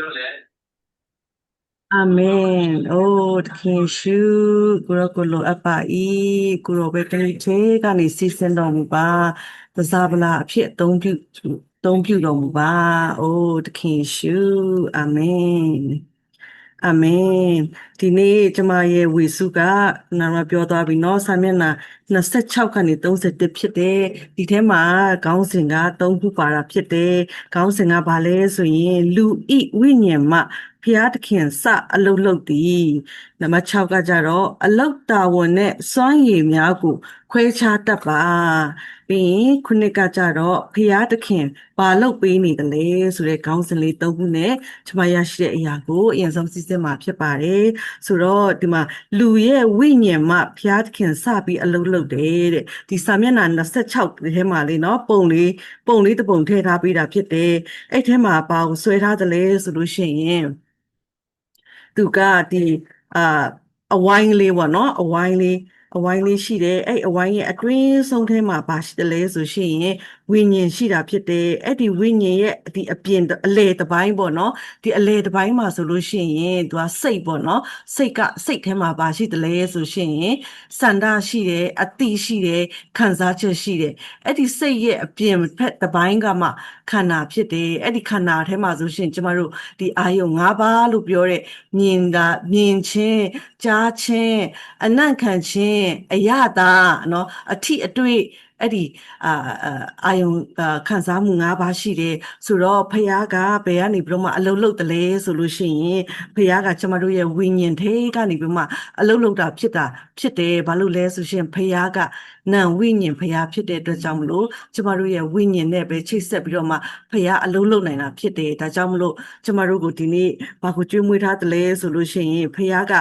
ပြောလဲအာမင်အိုးတခင်ရှုကိုရောကိုလိုအပ်ပါ၏ကိုရောပဲတနေ့ချေကနေစီစဉ်တော်မူပါသစားပလာအဖြစ်အသုံးပြုအသုံးပြုတော်မူပါအိုးတခင်ရှုအာမင် အာမင်ဒီနေ့ကျမရဲ့ဝေစုကနာမပြောသွားပြီเนาะစာမျက်နှာ26ကနေ31ဖြစ်တယ်ဒီထဲမှာခေါင်းစဉ်က3ခုပါတာဖြစ်တယ်ခေါင်းစဉ်ကဘာလဲဆိုရင်လူဤဝိညာဉ်မှဖျားသခင်စအလုတ်လုတ်သည်နံပါတ်6ကကြတော့အလုတ်တာဝန်နဲ့စွမ်းရည်များကို ခွဲခြားတတ်ပါပြီးရင်ခုနှစ်ကကြတော့ဖျားသခင်ဘာလုတ်ပေးနေတယ်လဲဆိုတဲ့ခေါင်းစဉ်လေးသုံးခုနဲ့ကျွန်မရရှိတဲ့အရာကိုအရင်ဆုံးစစ်စစ်မှာဖြစ်ပါတယ်ဆိုတော့ဒီမှာလူရဲ့ဝိညာဉ်မှဖျားသခင်စပြီးအလုတ်လုတ်တယ်တဲ့ဒီစာမျက်နှာ26ထဲမှာလေးเนาะပုံလေးပုံလေးတစ်ပုံထည့်ထားပေးတာဖြစ်တယ်အဲ့ထဲမှာဘာကိုဆွဲထားတယ်လဲဆိုလို့ရှိရင်သူကဒီအာအဝိုင်းလေးပေါ့နော်အဝိုင်းလေး အဝိုင်းလေးရှိတယ်အဲ့အဝိုင်းရဲ့အတွင်းဆုံးထဲမှာဘာရှိတယ်လဲဆိုရှင်ရင် ဝိညာဉ်ရှိတာဖြစ်တယ်အဲ့ဒီဝိညာဉ်ရဲ့ဒီအပြင်အလေတစ်ပိုင်းပေါ့နော်ဒီအလေတစ်ပိုင်းမှာဆိုလို့ရှိရင်သူကစိတ်ပေါ့နော်စိတ်ကစိတ်ထဲမှာဘာရှိတယ်လဲဆိုရှင်ရင်စန္ဒရှိတယ်အတိရှိတယ်ခံစားချက်ရှိတယ်အဲ့ဒီစိတ်ရဲ့အပြင်ဖက်တစ်ပိုင်းကမှခန္ဓာဖြစ်တယ်အဲ့ဒီခန္ဓာထဲမှာဆိုရှင်ကျမတို့ဒီအာယုံ၅ပါးလို့ပြောတဲ့မြင်တာမြင်ခြင်းကြားခြင်းအနံ့ခံခြင်းအယတာเนาะအထိအတွေ့ အဲ့ဒီအာအာယုံခံစားမှု၅ပါးရှိတယ်ဆိုတော့ဖះကဘယ်ကနေပြီးတော့မှအလုံးလုံးတလဲဆိုလို့ရှိရင်ဖះကကျမတို့ရဲ့ဝိညာဉ်ထဲကနေပြီးမှအလုံးလုံးတာဖြစ်တာဖြစ်တယ်ဘာလို့လဲဆိုရှင်ဖះကနံဝိညာဉ်ဖះဖြစ်တဲ့အတွက်ကြောင့်မလို့ကျမတို့ရဲ့ဝိညာဉ်နဲ့ပဲချိတ်ဆက်ပြီးတော့မှဖះအလုံးလုံးနိုင်တာဖြစ်တယ်ဒါကြောင့်မလို့ကျမတို့ကိုဒီနေ့ဘာကိုကြွေးမွေးထားတလဲဆိုလို့ရှိရင်ဖះက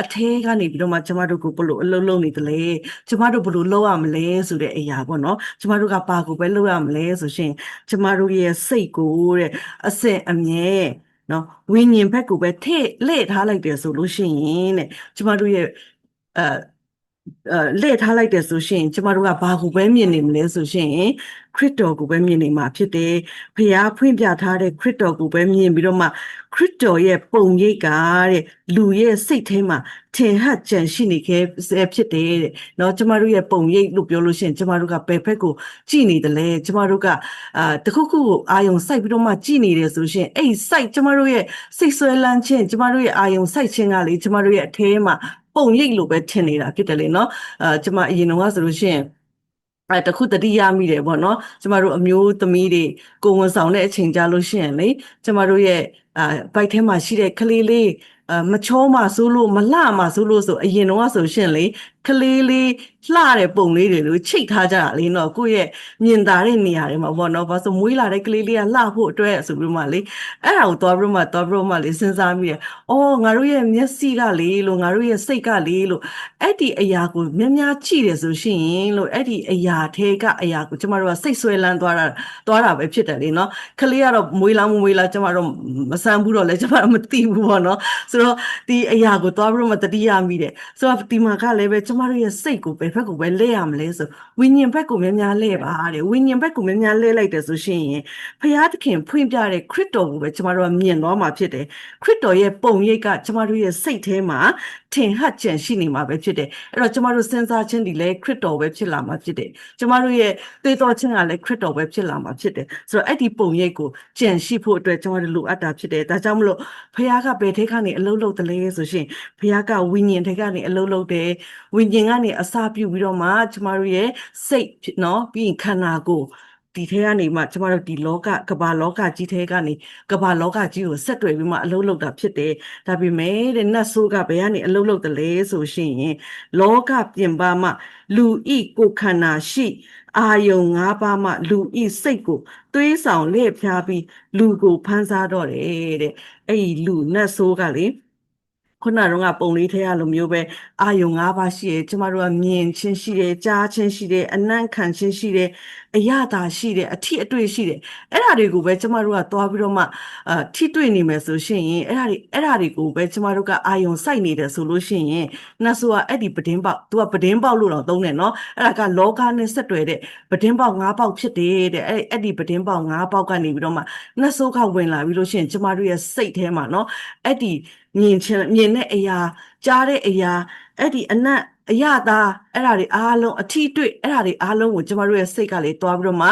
အထဲကနေပြီးတော့မှကျမတို့ကိုဘလို့အလုံးလုံးနေတလဲကျမတို့ဘလို့လောက်ရမလဲဆိုတဲ့အရာပေါ့နော်ကျမတို့ကဘာကိုပဲလောက်ရမလဲဆိုရှင်ကျမတို့ရဲ့စိတ်ကိုတဲ့အစစ်အမြဲနော်ဝိညာဉ်ဘက်ကိုပဲထည့်လှည့်ထားလိုက်တယ်ဆိုလို့ရှိရင်တဲ့ကျမတို့ရဲ့အဲအဲ လှည့်ထားလိုက်တယ်ဆိုရှင်ကျမတို့ကဘာကိုပဲမြင်နေမလဲဆိုရှင်ခရစ်တော်ကိုပဲမြင်နေမှာဖြစ်တယ်။ဖျားဖွင့်ပြထားတဲ့ခရစ်တော်ကိုပဲမြင်ပြီးတော့မှခရစ်တော်ရဲ့ပုံရိပ်ကတဲ့လူရဲ့စိတ်ထဲမှာထင်ဟပ်ကြံရှိနေခဲ့ဖြစ်တယ်တဲ့။နော်ကျမတို့ရဲ့ပုံရိပ်လို့ပြောလို့ရှိရင်ကျမတို့ကဘယ်ဘက်ကိုကြည်နေတယ်လဲကျမတို့ကအာတခုခုကိုအာယုံစိုက်ပြီးတော့မှကြည်နေတယ်ဆိုရှင်အဲ့စိုက်ကျမတို့ရဲ့စိတ်ဆွဲလန်းခြင်းကျမတို့ရဲ့အာယုံစိုက်ခြင်းကလေကျမတို့ရဲ့အထဲမှာ ပုံရိပ်လို့ပဲထင်နေတာဖြစ်တယ်လေနော်အာကျမအရင်တော့ဆိုလို့ရှိရင်အဲတခုတတိယမိတယ်ပေါ့နော်ကျမတို့အမျိုးသမီးတွေကိုဝန်ဆောင်တဲ့အချိန်ကြလို့ရှိရင်လေကျမတို့ရဲ့အာဘိုက်ထဲမှာရှိတဲ့ကလေးလေးအမချောမှဆိုလို့မလှမှဆိုလို့ဆိုအရင်တော့ဆိုရှင်လေကလေးလေးလှတဲ့ပုံလေးတွေလို့ချိတ်ထားကြတာလေနော်ကိုယ့်ရဲ့မြင်သာတဲ့နေရာတွေမှာပေါ့နော်ဘာလို့မွေးလာတဲ့ကလေးလေးကလှဖို့အတွက်ဆိုပြီးမှလေအဲ့ဒါကိုသွားပြီးမှသွားပြီးမှလေစဉ်းစားမိတယ်။အော်ငါတို့ရဲ့မျက်စိကလေလို့ငါတို့ရဲ့စိတ်ကလေလို့အဲ့ဒီအရာကိုများများကြည့်တယ်ဆိုရှင်လို့အဲ့ဒီအရာထဲကအရာကိုကျမတို့ကစိတ်ဆွဲလန်းသွားတာသွားတာပဲဖြစ်တယ်လေနော်။ကလေးကတော့မွေးလားမမွေးလားကျမတို့မဆန်းဘူးတော့လေကျမတို့မသိဘူးပေါ့နော်။ဆိုတော့ဒီအရာကိုသွားပြီးမှတတိယမိတယ်။ဆိုတော့ဒီမှာကလည်းပဲကျမတို့ရဲ့စိတ်ကိုဘယ်ဘက်ကိုပဲလဲရမလဲဆိုဝိညာဉ်ဘက်ကိုများများလဲပါတဲ့ဝိညာဉ်ဘက်ကိုများများလဲလိုက်တယ်ဆိုရှင်ဖျားသခင်ဖွင့်ပြတဲ့ခရစ်တော်ကိုပဲကျမတို့ကမြင်တော့မှာဖြစ်တယ်ခရစ်တော်ရဲ့ပုံရိပ်ကကျမတို့ရဲ့စိတ်ထဲမှာထင်ဟပ်ကြံရှိနေမှာပဲဖြစ်တယ်အဲ့တော့ကျမတို့စဉ်းစားခြင်းဒီလဲခရစ်တော်ပဲဖြစ်လာမှာဖြစ်တယ်ကျမတို့ရဲ့သိတော်ခြင်းကလည်းခရစ်တော်ပဲဖြစ်လာမှာဖြစ်တယ်ဆိုတော့အဲ့ဒီပုံရိပ်ကိုကြံရှိဖို့အတွက်ကျမတို့လိုအပ်တာဖြစ်တယ်ဒါကြောင့်မလို့ဖခင်ကဘယ်ထဲကနေအလုံးလုံးတလဲဆိုရှင်ဖခင်ကဝိညာဉ်ထဲကနေအလုံးလုံးတယ်ဝညာဉ်ကနေအစာပြုပြီးတော့မှကျမတို့ရဲ့စိတ်เนาะပြီးရင်ခန္ဓာကိုယ်ဒီထဲကနေမှကျမတို့ဒီလောကကဘာလောကကြီးထဲကနေကဘာလောကကြီးကိုဆက်တွေ့ပြီးမှအလုံးလုံးတာဖြစ်တယ်ဒါပေမဲ့တဲ့နတ်ဆိုးကဘယ်ကနေအလုံးလုံးတလဲဆိုရှင်လောကပြင်ပမှလူဤကိုခန္ဓာရှိအာယုံ၅ပါးမှလူဤစိတ်ကိုသွေးဆောင်လက်ဖြားပြီးလူကိုဖမ်းစားတော့တယ်တဲ့အဲ့ဒီလူနတ်ဆိုးကလေ ခုနကတော့ပုံလေးထဲရလိုမျိုးပဲအာယုံ၅ပါးရှိတယ်ကျမတို့ကမြင်ချင်းရှိတယ်ကြားချင်းရှိတယ်အနံ့ခံချင်းရှိတယ်အရသာရှိတယ်အထီအတွေ့ရှိတယ်အဲ့ဒါတွေကိုပဲကျမတို့ကသွားပြီးတော့မှအာထိတွေ့နေမယ်ဆိုရှင်ရင်အဲ့ဒါတွေအဲ့ဒါတွေကိုပဲကျမတို့ကအာယုံစိုက်နေတယ်ဆိုလို့ရှိရင်နတ်ဆိုကအဲ့ဒီပဒင်းပေါက်သူကပဒင်းပေါက်လို့တော့သုံးတယ်နော်အဲ့ဒါကလောကနဲ့ဆက်တွယ်တဲ့ပဒင်းပေါက်၅ပေါက်ဖြစ်တယ်တဲ့အဲ့အဲ့ဒီပဒင်းပေါက်၅ပေါက်ကနေပြီးတော့မှနတ်ဆိုကဝင်လာပြီးလို့ရှိရင်ကျမတို့ရဲ့စိတ်ထဲမှာနော်အဲ့ဒီ မြင်ချင်းမြင်တဲ့အရာကြားတဲ့အရာအဲ့ဒီအနတ်အရသာ အဲ့ဒါတွေအားလုံးအထီးတွေ့အဲ့ဒါတွေအားလုံးကိုကျမတို့ရဲ့စိတ်ကလေတွားပြီးတော့မှ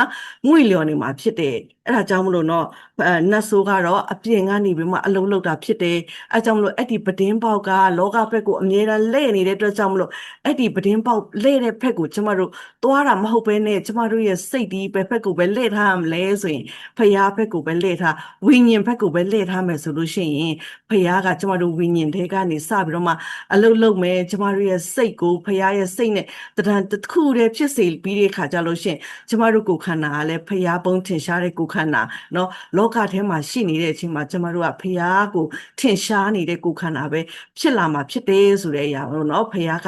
ငွေလျော်နေမှာဖြစ်တယ်အဲ့ဒါကြောင့်မလို့တော့အဲနတ်ဆိုးကတော့အပြင်ကနေပြီးမှအလုံးလောက်တာဖြစ်တယ်အဲ့ကြောင့်မလို့အဲ့ဒီပဒင်းပေါက်ကလောကဘက်ကိုအမြဲတမ်းလဲ့နေတဲ့အတွက်ကြောင့်မလို့အဲ့ဒီပဒင်းပေါက်လဲ့တဲ့ဘက်ကိုကျမတို့သွားတာမဟုတ်ဘဲနဲ့ကျမတို့ရဲ့စိတ်ဒီဘက်ဘက်ကိုပဲလဲ့ထားရမလဲဆိုရင်ဖျားဘက်ကိုပဲလဲ့ထားဝိညာဉ်ဘက်ကိုပဲလဲ့ထားမယ်ဆိုလို့ရှိရင်ဖျားကကျမတို့ဝိညာဉ်ထဲကနေစပြီးတော့မှအလုံးလုံးမယ်ကျမတို့ရဲ့စိတ်ကိုဖျားရဲ့စိတ်နဲ့တဒံတစ်ခုတည်းဖြစ်စေပြီးတဲ့ခါကြလို့ရှိရင်ကျမတို့ကိုယ်ခန္ဓာကလည်းဖျားပုံးထင်ရှားတဲ့ကိုယ်ခန္ဓာเนาะလောကထဲမှာရှိနေတဲ့အချိန်မှာကျမတို့ကဖျားကိုထင်ရှားနေတဲ့ကိုယ်ခန္ဓာပဲဖြစ်လာမှာဖြစ်တယ်ဆိုတဲ့အရာပေါ့เนาะဖျားက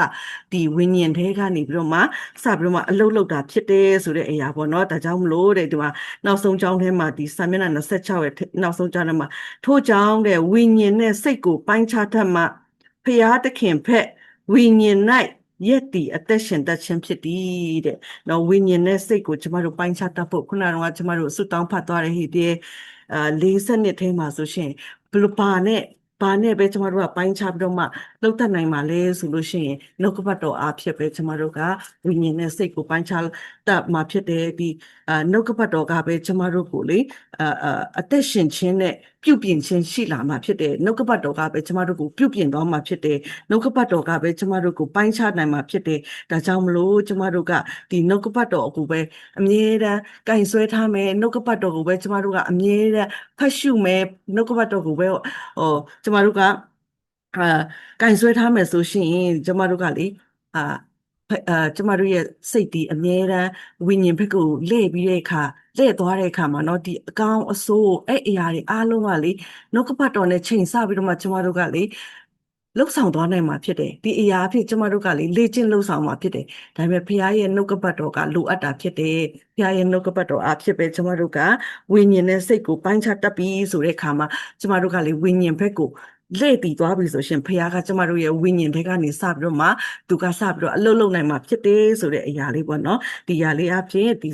ဒီဝိညာဉ်ထဲကနေပြီးတော့မှစပြီးတော့မှအလုံးလုံးတာဖြစ်တယ်ဆိုတဲ့အရာပေါ့เนาะဒါကြောင့်မလို့တဲ့ဒီမှာနောက်ဆုံးကြောင်းထဲမှာဒီစာမျက်နှာ26ရဲ့နောက်ဆုံးကြောင်းထဲမှာထို့ကြောင့်တဲ့ဝိညာဉ်နဲ့စိတ်ကိုပိုင်းခြားတတ်မှဖျားသခင်ဖက်ဝိညာဉ်၌ ယက်တီအသက်ရှင်တတ်ခြင်းဖြစ်သည်တဲ့။နော်ဝိညာဉ်နဲ့စိတ်ကိုကျမတို့ပိုင်းခြားတတ်ဖို့ခုနကကျမတို့ဆွတောင်းဖတ်သွားတဲ့ဟိတဲ့အာ40နှစ်ထဲမှာဆိုရှင်ဘယ်လိုပါနဲ့ဘာနဲ့ပဲကျမတို့ကပိုင်းခြားပြီးတော့မှလောက်တတ်နိုင်ပါလဲဆိုလို့ရှိရင်နှုတ်ကပတ်တော်အားဖြင့်ပဲကျမတို့ကဝိညာဉ်နဲ့စိတ်ကိုပိုင်းခြားတတ်မှာဖြစ်တယ်ဒီအာနှုတ်ကပတ်တော်ကပဲကျမတို့ကိုလေအာအာအသက်ရှင်ခြင်းနဲ့ပြုပြင်ခြင်းရှိလာမှာဖြစ်တယ်နှုတ်ကပတ်တော်ကပဲကျမတို့ကိုပြုပြင်သွားမှာဖြစ်တယ်နှုတ်ကပတ်တော်ကပဲကျမတို့ကိုပိုင်းခြားနိုင်မှာဖြစ်တယ်ဒါကြောင့်မလို့ကျမတို့ကဒီနှုတ်ကပတ်တော်ကိုပဲအမြဲတမ်းကင်ဆွဲထားမယ်နှုတ်ကပတ်တော်ကိုပဲကျမတို့ကအမြဲတမ်းဖတ်ရှုမယ်နှုတ်ကပတ်တော်ကိုပဲဟောကျမတို့ကအာကင်ဆွဲထားမယ်ဆိုရှင်ကျမတို့ကလေအာ အာကျမတို့ရဲ့စိတ်ဒီအမြဲတမ်းဝိညာဉ်ဘက်ကိုလှည့်ပြီးတဲ့အခါလှည့်သွားတဲ့အခါမှာเนาะဒီအကောင်အဆိုးအဲ့အရာတွေအားလုံးကလေနှုတ်ကပတ်တော်နဲ့ချိန်ဆပြီးတော့မှကျမတို့ကလေလှုပ်ဆောင်သွားနိုင်မှာဖြစ်တယ်ဒီအရာအဖြစ်ကျမတို့ကလေလေ့ကျင့်လှုပ်ဆောင်မှာဖြစ်တယ်ဒါပေမဲ့ဖခင်ရဲ့နှုတ်ကပတ်တော်ကလိုအပ်တာဖြစ်တယ်ဖခင်ရဲ့နှုတ်ကပတ်တော်အဖြစ်ပဲကျမတို့ကဝိညာဉ်နဲ့စိတ်ကိုပိုင်းခြားတတ်ပြီးဆိုတဲ့အခါမှာကျမတို့ကလေဝိညာဉ်ဘက်ကို လေ့တည်သွားပြီဆိုရှင်ဖခင်ကကျမတို့ရဲ့ဝိညာဉ်ဘက်ကနေစပြီးတော့မှသူကစပြီးတော့အလုတ်လုတ်နိုင်မှာဖြစ်တယ်ဆိုတဲ့အရာလေးပေါ့နော်ဒီအရာလေးအဖြစ်ဒီ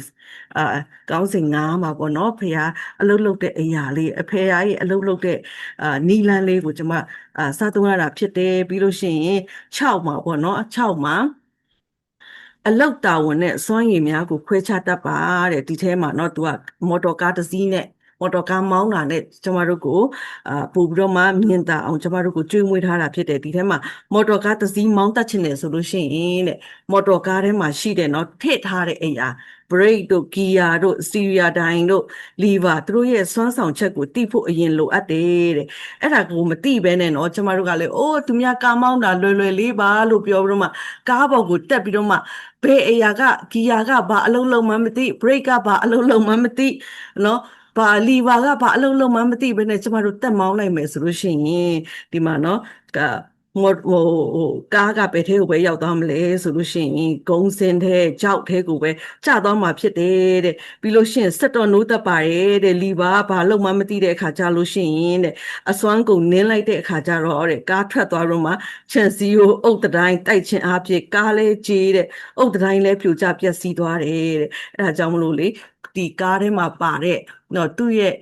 အာကောင်းစဉ်ငားမှာပေါ့နော်ဖခင်အလုတ်လုတ်တဲ့အရာလေးအဖေရဲ့အလုတ်လုတ်တဲ့အာနီလန်းလေးကိုကျမအာစသုံးရတာဖြစ်တယ်ပြီးလို့ရှိရင်6မှာပေါ့နော်6မှာအလောက်တာဝန်နဲ့စွမ်းရည်များကိုခွဲခြားတတ်ပါတဲ့ဒီထဲမှာเนาะသူကမော်တော်ကားတစ်စီးနဲ့ မော်တော်ကားမောင်းတာနဲ့ကျမတို့ကိုအာပို့ပြီးတော့မှမြင်တာအောင်ကျမတို့ကိုကြွေးမွေးထားတာဖြစ်တယ်ဒီထဲမှာမော်တော်ကားတစ်စီးမောင်းတတ်ချင်တယ်ဆိုလို့ရှိရင်တဲ့မော်တော်ကားထဲမှာရှိတယ်เนาะထည့်ထားတဲ့အရာ brake တို့ gear တို့ steering တိုင်းတို့ lever သူတို့ရဲ့စွမ်းဆောင်ချက်ကိုတိဖို့အရင်လိုအပ်တယ်တဲ့အဲ့ဒါကိုမတိဘဲနဲ့เนาะကျမတို့ကလည်းအိုးသူများကားမောင်းတာလွယ်လွယ်လေးပါလို့ပြောပြီးတော့မှကားပေါ်ကိုတက်ပြီးတော့မှဘယ်အရာက gear ကဘာအလုံးလုံးမှမသိ brake ကဘာအလုံးလုံးမှမသိเนาะ ဘာလီဘာကဘာအလုံးလုံးမှမသိဘဲနဲ့ကျမတို့တက်မောင်းလိုက်မယ်ဆိုလို့ရှိရင်ဒီမှာနော်ကဟိုဟိုဟိုကားကပဲထဲကိုပဲရောက်သွားမလဲဆိုလို့ရှိရင်ဂုံစင်တဲ့ကြောက်ထဲကိုပဲကျသွားမှာဖြစ်တယ်တဲ့ပြီးလို့ရှိရင်စက်တော်နိုးသက်ပါတယ်တဲ့လီပါဘာလုံးမှမသိတဲ့အခါကျလို့ရှိရင်တဲ့အစွမ်းကုန်နင်းလိုက်တဲ့အခါကျတော့တဲ့ကားထွက်သွားတော့မှချန်စီကိုအုတ်တတိုင်းတိုက်ချင်းအပြည့်ကားလဲကြေးတဲ့အုတ်တတိုင်းလဲပြိုကျပျက်စီးသွားတယ်တဲ့အဲဒါကြောင့်မလို့လေ ဒီကားထဲမှာပါတဲ့နော်သူ့ရဲ့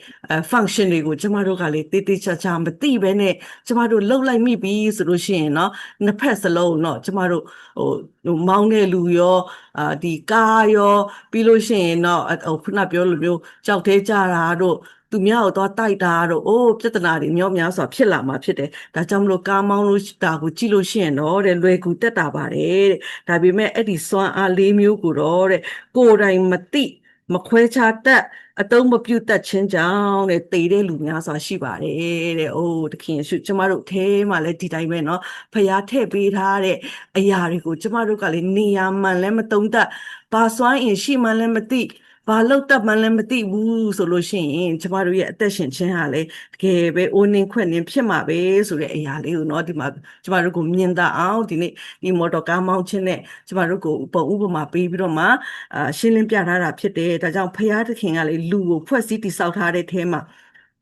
function တွေကိုကျမတို့ကလေတေးသေးချာချာမသိဘဲနဲ့ကျမတို့လှုပ်လိုက်မိပြီဆိုလို့ရှိရင်เนาะနှစ်ဖက်စလုံးเนาะကျမတို့ဟိုဟိုမောင်းတဲ့လူရောအာဒီကားရောပြီးလို့ရှိရင်เนาะဟိုခုနပြောလိုမျိုးကြောက်သေးကြတာတို့သူများကိုသွားတိုက်တာတို့အိုးပြဿနာတွေမျောများစွာဖြစ်လာမှာဖြစ်တယ်ဒါကြောင့်မလို့ကားမောင်းလို့တာကိုကြည့်လို့ရှိရင်တော့တဲ့လွယ်ကူတက်တာပါတယ်တဲ့ဒါပေမဲ့အဲ့ဒီစွမ်းအားလေးမျိုးကိုတော့တဲ့ကိုယ်တိုင်မသိ မခွဲခြားတတ်အတုံးမပြုတ်တတ်ခြင်းကြောင့်တဲ့တည်တဲ့လူများစွာရှိပါတယ်တဲ့။အိုးတခင်ရှုကျမတို့အဲမှာလည်းဒီတိုင်းပဲเนาะဖျားထည့်ပေးထားတဲ့အရာတွေကိုကျမတို့ကလည်းနေရာမှန်လည်းမတုံးတတ်ဘာစွမ်းအင်ရှိမှလည်းမသိ ဘာလို့တတ်မှန်းလည်းမသိဘူးဆိုလို့ရှိရင်ကျမတို့ရဲ့အသက်ရှင်ခြင်းဟာလေတကယ်ပဲအိုးနှင်းခွက်နှင်းဖြစ်မှာပဲဆိုတဲ့အရာလေးကိုเนาะဒီမှာကျမတို့ကိုမြင်တာအောင်ဒီနေ့ဒီမော်တော်ကားမောင်းခြင်းနဲ့ကျမတို့ကိုပုံဥပမာပေးပြီးတော့မှအာရှင်းလင်းပြထားတာဖြစ်တယ်ဒါကြောင့်ဖရာသခင်ကလေလူကိုဖွဲ့စည်းတည်ဆောက်ထားတဲ့ထဲမှာ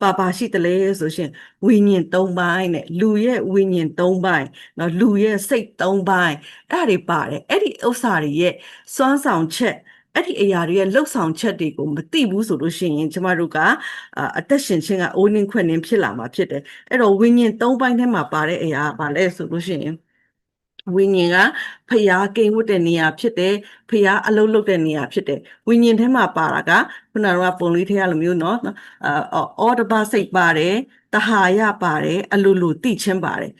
ပါပါရှိတယ်လေဆိုရှင်ဝိညာဉ်၃ပိုင်းနဲ့လူရဲ့ဝိညာဉ်၃ပိုင်းเนาะလူရဲ့စိတ်၃ပိုင်းအဲ့ဒါတွေပါတယ်အဲ့ဒီဥစ္စာတွေရဲ့စွမ်းဆောင်ချက် အဲ့ဒီအရာတွေရဲ့လှုပ်ဆောင်ချက်တွေကိုမသိဘူးဆိုလို့ရှိရင်ကျမတို့ကအာအသက်ရှင်ခြင်းကအိုးနှင်းခွက်နှင်းဖြစ်လာမှာဖြစ်တယ်အဲ့တော့ဝိညာဉ်၃ပိုင်းထဲမှာပါတဲ့အရာကဘာလဲဆိုလို့ရှိရင်ဝိညာဉ်ကဖျားကိန်းဝတ်တဲ့နေရာဖြစ်တယ်ဖျားအလုံးလုံးတဲ့နေရာဖြစ်တယ်ဝိညာဉ်ထဲမှာပါတာကခုနကပုံလေးထဲရလိုမျိုးเนาะအာအော်တပါစိတ်ပါတယ်တဟာယပါတယ်အလိုလိုတိချင်းပါတယ်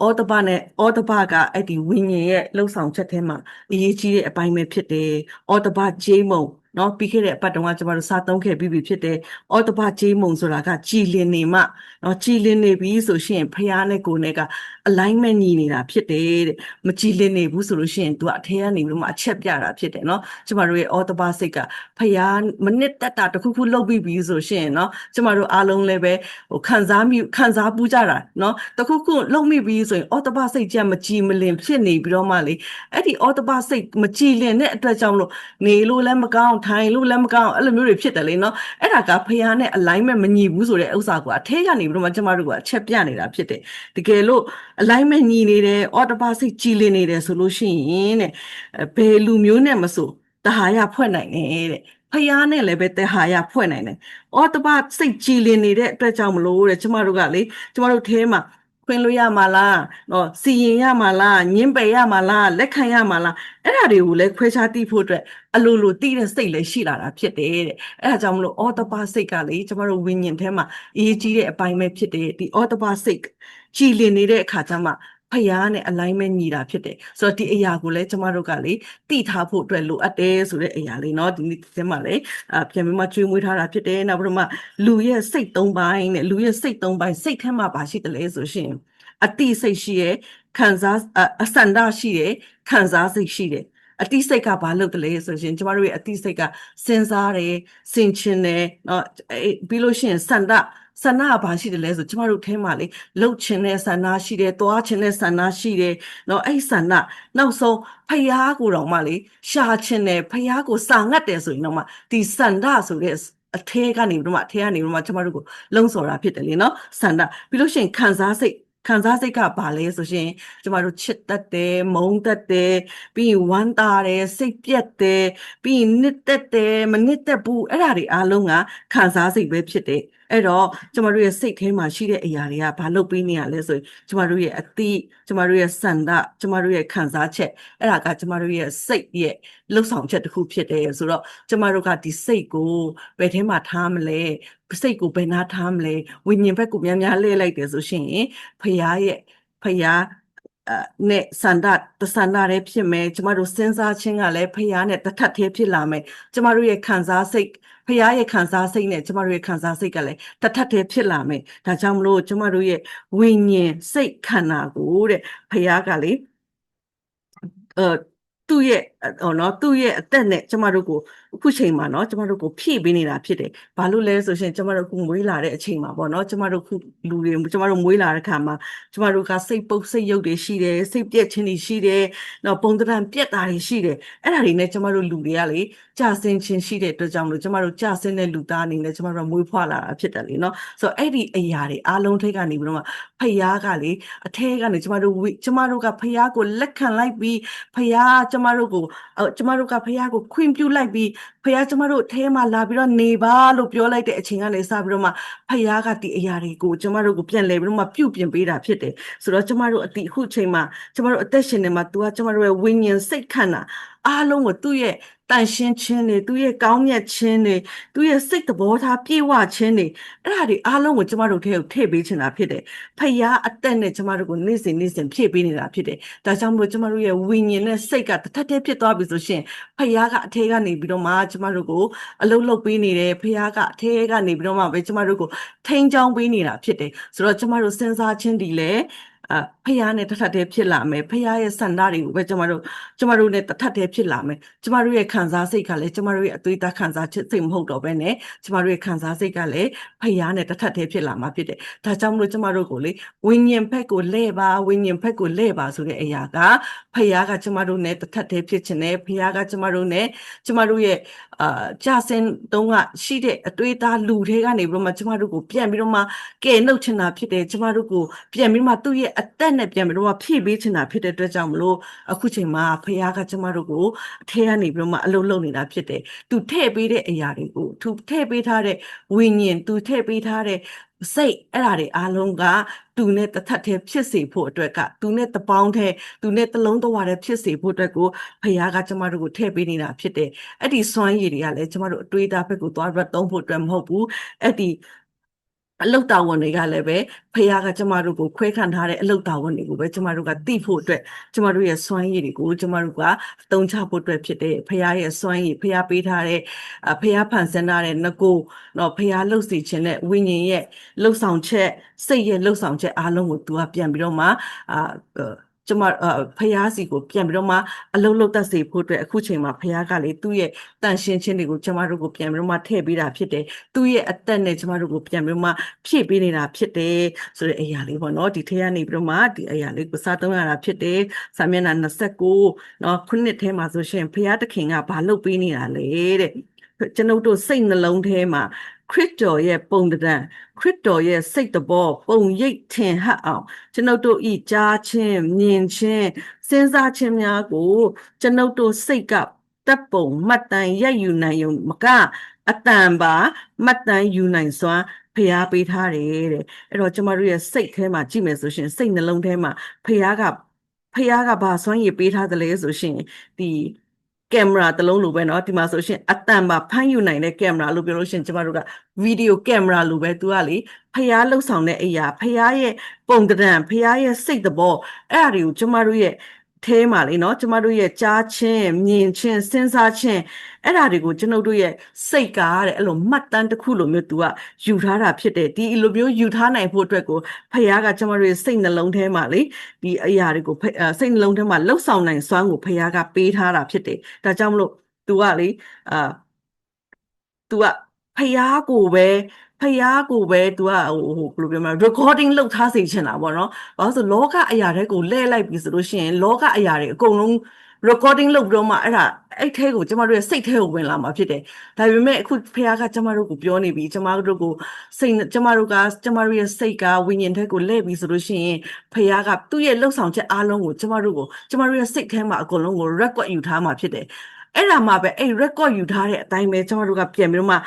အောတပနဲ့အောတပကအဲ့ဒီဝိညာဉ်ရဲ့လှုပ်ဆောင်ချက်ထဲမှာအရေးကြီးတဲ့အပိုင်းပဲဖြစ်တယ်။အောတပဂျေးမုံနော်ပြီးခဲ့တဲ့အပတ်တုန်းကကျွန်တော်တို့စားသုံးခဲ့ပြီးပြီဖြစ်တယ်။အောတပဂျေးမုံဆိုတာကကြည်လင်နေမှနော်ကြည်လင်နေပြီဆိုရှင်ဖះနဲ့ကိုယ်နဲ့က alignment ညီနေတာဖြစ်တယ်တဲ့။မကြည်လင်နေဘူးဆိုလို့ရှိရင် तू အထဲကနေပြီးတော့မှအချက်ပြတာဖြစ်တယ်နော်။ကျွန်တော်တို့ရဲ့အောတပစိတ်ကဖះမနစ်တက်တာတစ်ခုခုလှုပ်ပြီးပြီဆိုရှင်နော်ကျွန်တော်တို့အားလုံးလည်းပဲဟိုခံစားမိခံစားပူးကြတာနော်တစ်ခုခုလှုပ်မိပြီဆိုရင်အောတပစိတ်ကြမကြည်မလင်ဖြစ်နေပြီးတော့မှလေအဲ့ဒီအောတပစိတ်မကြည်လင်တဲ့အတွက်ကြောင့်မလို့နေလို့လည်းမကောင်းထိုင်လို့လည်းမကောင်းအဲ့လိုမျိုးတွေဖြစ်တယ်လေနော်အဲ့ဒါကဖះနဲ့ alignment မညီဘူးဆိုတဲ့ဥစ္စာကအထဲကနေပြီးတော့မှကျွန်တော်တို့ကအချက်ပြနေတာဖြစ်တယ်တကယ်လို့ alignment ညီနေတယ်အောတပစိတ်ကြည်လင်နေတယ်ဆိုလို့ရှိရင်တဲ့ဘယ်လူမျိုးနဲ့မဆိုတဟာရဖွဲ့နိုင်တယ်တဲ့ဖျားနဲ့လည်းပဲတဟာရဖွဲ့နိုင်တယ်။အော်တပစိတ်ကြည်လင်နေတဲ့အတွက်ကြောင့်မလို့တဲ့ကျမတို့ကလေကျမတို့ထဲမှာ ခွင့်လို့ရမှာလားနော်စီရင်ရမှာလားညင်ပယ်ရမှာလားလက်ခံရမှာလားအဲ့ဒါတွေကိုလည်းခွဲခြားသိဖို့အတွက်အလိုလိုသိတဲ့စိတ်လည်းရှိလာတာဖြစ်တယ်တဲ့အဲ့ဒါကြောင့်မလို့အော်တပစိတ်ကလေကျမတို့ဝိညာဉ်ထဲမှာအရေးကြီးတဲ့အပိုင်းပဲဖြစ်တယ်ဒီအော်တပစိတ်ကြည်လင်နေတဲ့အခါကျမှ ဖျားနဲ့ alignment ညီတာဖြစ်တယ်ဆိုတော့ဒီအရာကိုလည်းကျမတို့ကလေတိထားဖို့အတွက်လိုအပ်တယ်ဆိုတဲ့အရာလေးเนาะဒီနေ့ဒီမှာလေအပြန်ပြီးမှကျွေးမွေးထားတာဖြစ်တယ်နောက်ပြီးတော့မှလူရဲ့စိတ်သုံးပိုင်းနဲ့လူရဲ့စိတ်သုံးပိုင်းစိတ်ထဲမှာပါရှိတယ်လေဆိုရှင်အတိစိတ်ရှိရဲ့ခံစားအစန္ဒရှိရဲ့ခံစားစိတ်ရှိတယ်အတိစိတ်ကဘာလုပ်တယ်လဲဆိုရင်ကျမတို့ရဲ့အတိစိတ်ကစဉ်းစားတယ်စင်ချင်တယ်เนาะပြီးလို့ရှိရင်စန္ဒ ဆန္ဒကဘာရှိတယ်လဲဆိုကျမတို့ထဲမှာလေလှုပ်ချင်တဲ့ဆန္ဒရှိတယ်၊သွားချင်တဲ့ဆန္ဒရှိတယ်။နော်အဲ့ဆန္ဒနောက်ဆုံးဖယားကိုတော့မှလေရှာချင်တယ်ဖယားကိုစာငတ်တယ်ဆိုရင်တော့မှဒီဆန္ဒဆိုတဲ့အထဲကနေပြီးတော့မှအထဲကနေပြီးတော့မှကျမတို့ကိုလုံဆော်တာဖြစ်တယ်လေနော်ဆန္ဒပြီးလို့ရှိရင်ခံစားစိတ်ခံစားစိတ်ကဘာလဲဆိုရှင်ကျမတို့ချစ်တတ်တယ်မုန်းတတ်တယ်ပြီးရင်ဝမ်းသာတယ်စိတ်ပြတ်တယ်ပြီးရင်နှစ်သက်တယ်မနှစ်သက်ဘူးအဲ့ဒါတွေအားလုံးကခံစားစိတ်ပဲဖြစ်တယ် အဲ့တော့ကျမတို့ရဲ့စိတ်ထဲမှာရှိတဲ့အရာတွေကဘာလုပ်ပေးနေရလဲဆိုရင်ကျမတို့ရဲ့အတိကျမတို့ရဲ့စန္ဒကျမတို့ရဲ့ခံစားချက်အဲ့ဒါကကျမတို့ရဲ့စိတ်ရဲ့လှုပ်ဆောင်ချက်တစ်ခုဖြစ်တယ်ဆိုတော့ကျမတို့ကဒီစိတ်ကိုဘယ်ထဲမှာထားမလဲစိတ်ကိုဘယ်နာထားမလဲဝိညာဉ်ဘက်ကိုများများလှည့်လိုက်တယ်ဆိုရှင်ဖရားရဲ့ဖရားအဲ နဲ့စန္ဒတစန္ဒရဲဖြစ်မယ်ကျမတို့စဉ်းစားခြင်းကလည်းဖရားနဲ့တထပ်သေးဖြစ်လာမယ်ကျမတို့ရဲ့ခံစားစိတ်ဖရားရဲ့ခံစားစိတ်နဲ့ကျမတို့ရဲ့ခံစားစိတ်ကလည်းတထပ်သေးဖြစ်လာမယ်ဒါကြောင့်မလို့ကျမတို့ရဲ့ဝိညာဉ်စိတ်ခန္ဓာကိုတဲ့ဖရားကလေအဲသူ့ရဲ့ဟောနော်သူ့ရဲ့အသက်နဲ့ကျမတို့ကိုအခုချိန်မှာနော်ကျမတို့ကိုဖြည့်ပေးနေတာဖြစ်တယ်။ဘာလို့လဲဆိုရှင်ကျမတို့ခုမွေးလာတဲ့အချိန်မှာပေါ့နော်ကျမတို့ခုလူတွေကျမတို့မွေးလာတဲ့ခါမှာကျမတို့ကစိတ်ပုတ်စိတ်ရုပ်တွေရှိတယ်စိတ်ပြက်ခြင်းတွေရှိတယ်နော်ပုံသဏ္ဍာန်ပြက်တာတွေရှိတယ်အဲ့ဒါတွေနဲ့ကျမတို့လူတွေကလေကြာစင်ခြင်းရှိတဲ့အတွက်ကြောင့်မလို့ကျမတို့ကြာစင်တဲ့လူသားအနေနဲ့ကျမတို့မွေးဖွားလာတာဖြစ်တယ်လေနော်ဆိုတော့အဲ့ဒီအရာတွေအားလုံးထိတ်ကနေပြီးတော့မှဖယားကလေအထဲကနေကျမတို့ကျမတို့ကဖယားကိုလက်ခံလိုက်ပြီးဖယားကျမတို့ကိုကျမတို့ကဖယားကိုခွင့်ပြုလိုက်ပြီးဖယားကျမတို့အထဲမှာလာပြီးတော့နေပါလို့ပြောလိုက်တဲ့အချိန်ကနေစပြီးတော့မှဖယားကဒီအရာတွေကိုကျမတို့ကိုပြန်လဲပြီးတော့မှပြုပြင်ပေးတာဖြစ်တယ်ဆိုတော့ကျမတို့အတိအခုချိန်မှာကျမတို့အသက်ရှင်နေမှာ तू ကကျမတို့ရဲ့ဝိညာဉ်စိတ်ခန္ဓာအားလုံးကိုသူ့ရဲ့ တန်ရှင်းခြင်းတွေသူ့ရဲ့ကောင်းမြတ်ခြင်းတွေသူ့ရဲ့စိတ်သဘောထားပြည့်ဝခြင်းတွေအဲ့ဒါတွေအားလုံးကိုကျမတို့ထဲကိုထည့်ပေးချင်တာဖြစ်တယ်ဖယားအသက်နဲ့ကျမတို့ကိုနေ့စဉ်နေ့စဉ်ဖြည့်ပေးနေတာဖြစ်တယ်ဒါကြောင့်မို့ကျမတို့ရဲ့ဝိညာဉ်နဲ့စိတ်ကတစ်ထပ်တည်းဖြစ်သွားပြီဆိုရှင်ဖယားကအထဲကနေပြီးတော့မှကျမတို့ကိုအလုံးလုံးပေးနေတယ်ဖယားကအထဲကနေပြီးတော့မှပဲကျမတို့ကိုထိန်းချောင်းပေးနေတာဖြစ်တယ်ဆိုတော့ကျမတို့စဉ်းစားခြင်းဒီလေ အာဖះနဲ့တထပ်တည်းဖြစ်လာမယ်ဖះရဲ့စန္ဒတွေကိုပဲကျမတို့ကျမတို့နဲ့တထပ်တည်းဖြစ်လာမယ်ကျမတို့ရဲ့ခံစားစိတ်ကလည်းကျမတို့ရဲ့အသွေးသားခံစားချက်စိတ်မဟုတ်တော့ဘဲနဲ့ကျမတို့ရဲ့ခံစားစိတ်ကလည်းဖះနဲ့တထပ်တည်းဖြစ်လာမှာဖြစ်တယ်ဒါကြောင့်မလို့ကျမတို့ကိုလေဝိညာဉ်ဘက်ကိုလဲ့ပါဝိညာဉ်ဘက်ကိုလဲ့ပါဆိုတဲ့အရာကဖះကကျမတို့နဲ့တထပ်တည်းဖြစ်ခြင်းနဲ့ဖះကကျမတို့နဲ့ကျမတို့ရဲ့အာကြာစင်တုံးကရှိတဲ့အသွေးသားလူတွေကနေပြီးတော့မှကျမတို့ကိုပြန်ပြီးတော့မှကဲနှုတ်ချင်တာဖြစ်တယ်ကျမတို့ကိုပြန်ပြီးမှသူ့ရဲ့အသက်နဲ့ပြန်ပြီးတော့မှဖြည့်ပေးချင်တာဖြစ်တဲ့အတွက်ကြောင့်မလို့အခုချိန်မှာဖခင်ကကျမတို့ကိုအထဲကနေပြီးတော့မှအလုပ်လုပ်နေတာဖြစ်တယ်သူထည့်ပေးတဲ့အရာတွေကိုသူထည့်ပေးထားတဲ့ဝိညာဉ်သူထည့်ပေးထားတဲ့စိတ်အဲ့ဒါတွေအားလုံးကသူနဲ့တစ်ထပ်တည်းဖြစ်စေဖို့အတွက်ကသူနဲ့တပေါင်းတည်းသူနဲ့တလုံးတဝါတည်းဖြစ်စေဖို့အတွက်ကိုဖခင်ကကျမတို့ကိုထည့်ပေးနေတာဖြစ်တယ်အဲ့ဒီစွမ်းရည်တွေကလည်းကျမတို့အတွေးသားဘက်ကိုသွားပြီးတော့သုံးဖို့အတွက်မဟုတ်ဘူးအဲ့ဒီ အလုတ်တာဝန်တွေကလည်းပဲဖခင်ကကျမတို့ကိုခွဲခံထားတဲ့အလုတ်တာဝန်တွေကိုပဲကျမတို့ကသိဖို့အတွက်ကျမတို့ရဲ့စွမ်းရည်တွေကိုကျမတို့ကအသုံးချဖို့အတွက်ဖြစ်တဲ့ဖခင်ရဲ့စွမ်းရည်ဖခင်ပေးထားတဲ့ဖခင်ဖန်ဆင်းထားတဲ့ငကိုတော့ဖခင်လှုပ်စီခြင်းနဲ့ဝိညာဉ်ရဲ့လှုပ်ဆောင်ချက်စိတ်ရဲ့လှုပ်ဆောင်ချက်အားလုံးကိုသူကပြန်ပြီးတော့မှအာ ကျမဖះစီကိုပြန်ပြီးတော့မှအလုံးလုံးတက်စေဖို့အတွက်အခုချိန်မှာဖះကလေသူ့ရဲ့တန်ရှင်ချင်းတွေကိုကျမတို့ကိုပြန်ပြီးတော့မှထည့်ပေးတာဖြစ်တယ်သူ့ရဲ့အသက်နဲ့ကျမတို့ကိုပြန်ပြီးတော့မှဖြည့်ပေးနေတာဖြစ်တယ်ဆိုတဲ့အရာလေးပေါ့နော်ဒီထဲကနေပြီးတော့မှဒီအရာလေးကိုစားသုံးရတာဖြစ်တယ်စာမျက်နှာ29နော်ခုနှစ်ထဲမှာဆိုရှင်ဖះတခင်ကဘာလုပ်ပေးနေတာလဲတဲ့ကျွန်ုပ်တို့စိတ်နှလုံးထဲမှာ ခရစ်တော်ရဲ့ပုံတံခရစ်တော်ရဲ့စိတ်တဘောပုံရိပ်ထင်ဟပ်အောင်ကျွန်ုပ်တို့ဤကြားခြင်းမြင်ခြင်းစဉ်းစားခြင်းများကိုကျွန်ုပ်တို့စိတ်ကတပ်ပုံမှတ်တမ်းရိုက်ယူနိုင်ုံမကအတန်ပါမှတ်တမ်းယူနိုင်စွာဖျားပေးထားတယ်တဲ့အဲ့တော့ကျမတို့ရဲ့စိတ်ထဲမှာကြည့်မယ်ဆိုရှင်စိတ်နှလုံးထဲမှာဖျားကဖျားကဘာစွမ်းရည်ပေးထားတယ်လဲဆိုရှင်ဒီ ကင်မရာတစ်လုံးလိုပဲเนาะဒီမှာဆိုရှင်အတန်ပါဖမ်းယူနိုင်တဲ့ကင်မရာလို့ပြောလို့ရှင်ကျမတို့ကဗီဒီယိုကင်မရာလိုပဲသူကလေဖျားလှုပ်ဆောင်တဲ့အရာဖျားရဲ့ပုံတံဖျားရဲ့စိတ်တဘောအဲ့အရာတွေကိုကျမတို့ရဲ့ ထဲမှာလေနော်ကျမတို့ရဲ့ကြားချင်းမြင်ချင်းစဉ်းစားချင်းအဲ့ဒါတွေကိုကျွန်ုပ်တို့ရဲ့စိတ်ကားတဲ့အဲ့လိုမှတ်တမ်းတစ်ခုလိုမျိုး तू ကယူထားတာဖြစ်တယ်ဒီလိုမျိုးယူထားနိုင်ဖို့အတွက်ကိုဖခင်ကကျမတို့ရဲ့စိတ်နှလုံးထဲမှာလေဒီအရာတွေကိုစိတ်နှလုံးထဲမှာလှုပ်ဆောင်နိုင်စွမ်းကိုဖခင်ကပေးထားတာဖြစ်တယ်ဒါကြောင့်မလို့ तू ကလေအာ तू ကဖခင်ကိုပဲ ဖျားကိုပဲ तू ကဟိုဘယ်လိုပြောမလဲ recording လုပ်ထားစေချင်တာပေါ့နော်။ဘာလို့ဆိုလောကအရာတွေကိုလဲလိုက်ပြီဆိုလို့ရှိရင်လောကအရာတွေအကုန်လုံး recording လုပ်ပြီးတော့မှအဲ့ဒါအဲ့ထဲကိုကျမတို့ရဲ့စိတ်ထဲကိုဝင်လာမှာဖြစ်တယ်။ဒါပေမဲ့အခုဖခင်ကကျမတို့ကိုပြောနေပြီကျမတို့ကိုစိတ်ကျမတို့ကကျမတို့ရဲ့စိတ်ကဝိညာဉ်ထဲကိုလဲပြီဆိုလို့ရှိရင်ဖခင်ကသူ့ရဲ့လှုပ်ဆောင်ချက်အားလုံးကိုကျမတို့ကိုကျမတို့ရဲ့စိတ်ထဲမှာအကုန်လုံးကို record ယူထားမှာဖြစ်တယ်။ အဲ့ဒါမှပဲအဲ့ record ယူထားတဲ့အတိုင်းပဲကျွန်တော်တို့ကပြန်ပြီးတော့မှ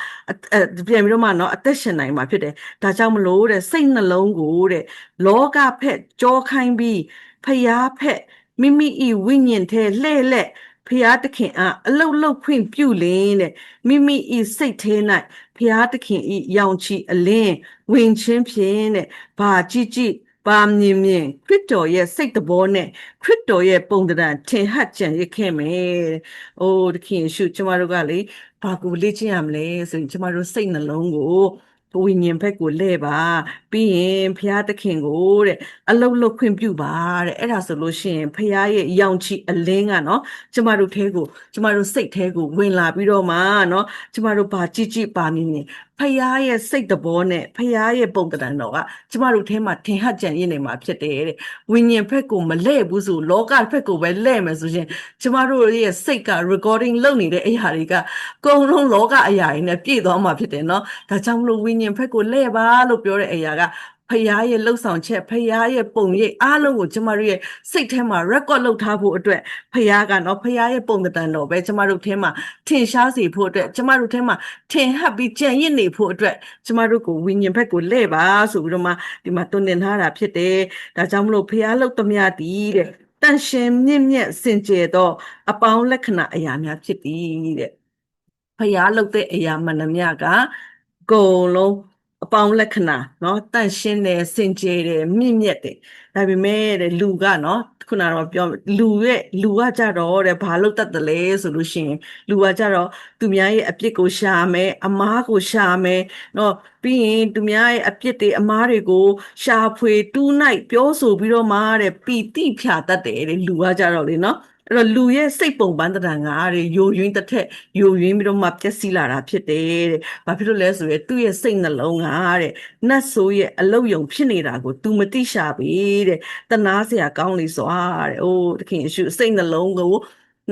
ပြန်ပြီးတော့မှเนาะအသက်ရှင်နိုင်မှာဖြစ်တယ်ဒါကြောင့်မလို့တဲ့စိတ်နှလုံးကိုတဲ့လောကဖက်ကြောခိုင်းပြီးဖျားဖက်မိမိဤဝိညာဉ်ထဲလှဲ့လက်ဖျားသခင်အားအလုတ်လုတ်ခွင့်ပြုလင်းတဲ့မိမိဤစိတ်ထဲ၌ဖျားသခင်ဤရောင်ချီအလင်းဝင်ချင်းဖြင့်တဲ့ဘာကြည့်ကြည့် ပါမြင်မြင်ခရစ်တော်ရဲ့စိတ်တဘောနဲ့ခရစ်တော်ရဲ့ပုံတံထင်ဟပ်ကြံရခဲ့မယ်။အိုးတခင်ရှုကျမတို့ကလေဘာကိုလေ့ကျင့်ရမလဲဆိုရင်ကျမတို့စိတ်နှလုံးကိုဝိညာဉ်ဘက်ကိုလှည့်ပါပြီးရင်ဘုရားသခင်ကိုတဲ့အလုတ်လုတ်ခွင့်ပြုပါတဲ့အဲ့ဒါဆိုလို့ရှိရင်ဘုရားရဲ့ရောင်ချီအလင်းကနော်ကျမတို့ထဲကိုကျမတို့စိတ်ထဲကိုဝင်လာပြီးတော့မှနော်ကျမတို့ဘာကြည့်ကြည့်ပါနေနေဖယားရဲ့စိတ်တဘောနဲ့ဖယားရဲ့ပုံတံတော်ကကျမတို့ထဲမှာထင်ဟပ်ကြံရည်နေမှာဖြစ်တယ်တဲ့ဝိညာဉ်ဘက်ကိုမလဲ့ဘူးဆိုလောကဘက်ကိုပဲလဲ့မယ်ဆိုရင်ကျမတို့ရဲ့စိတ်က recording လုပ်နေတဲ့အရာတွေကအကုန်လုံးလောကအရာတွေနဲ့ပြည့်သွားမှာဖြစ်တယ်เนาะဒါကြောင့်မလို့ဝိညာဉ်ဘက်ကိုလဲ့ပါလို့ပြောတဲ့အရာက ဖယားရဲ့လှုပ်ဆောင်ချက်ဖယားရဲ့ပုံရိပ်အားလုံးကိုကျမတို့ရဲ့စိတ်ထဲမှာ record လုပ်ထားဖို့အတွက်ဖယားကနော်ဖယားရဲ့ပုံတန်တော်ပဲကျမတို့ထဲမှာထင်ရှားစေဖို့အတွက်ကျမတို့ထဲမှာထင်ဟပ်ပြီးကြံ့ရစ်နေဖို့အတွက်ကျမတို့ကိုဝိညာဉ်ဘက်ကိုလှည့်ပါဆိုပြီးတော့မှဒီမှာတွင်တင်ထားတာဖြစ်တယ်ဒါကြောင့်မလို့ဖယားလှုပ်သမျှတည်တဲ့တန်ရှင်မြင့်မြတ်စင်ကြယ်သောအပေါင်းလက္ခဏာအရာများဖြစ်သည်တဲ့ဖယားလှုပ်တဲ့အရာမှန်သမျှကဂုံလုံး အပေါင်းလက္ခဏာเนาะတန့်ရှင်းတယ်စင်ကြယ်တယ်မြင့်မြတ်တယ်ဒါပေမဲ့တဲ့လူကเนาะတ ခုနကတော့ပြောလူရဲ့လူကကြတော့တဲ့ဘာလို့တတ်တယ်လဲဆိုလို့ရှိရင်လူကကြတော့သူများရဲ့အပြစ်ကိုရှာမယ်အမားကိုရှာမယ်နော်ပြီးရင်သူများရဲ့အပြစ်တွေအမားတွေကိုရှာဖွေတူးနိုင်ပြောဆိုပြီးတော့မှတဲ့ပီတိဖြာတတ်တယ်တဲ့လူကကြတော့လေနော် အဲ့တော့လူရဲ့စိတ်ပုံပန်းတံငါတဲ့ယိုယွင်းတစ်ထက်ယိုယွင်းပြီးတော့မှပျက်စီးလာတာဖြစ်တယ်တဲ့။ဘာဖြစ်လို့လဲဆိုရဲသူ့ရဲ့စိတ်နှလုံးကတဲ့နတ်ဆိုးရဲ့အလုတ်ယုံဖြစ်နေတာကို तू မသိရှာပြီတဲ့။တနာစရာကောင်းလေစွာတဲ့။အိုးတခင်ယေရှုစိတ်နှလုံးကို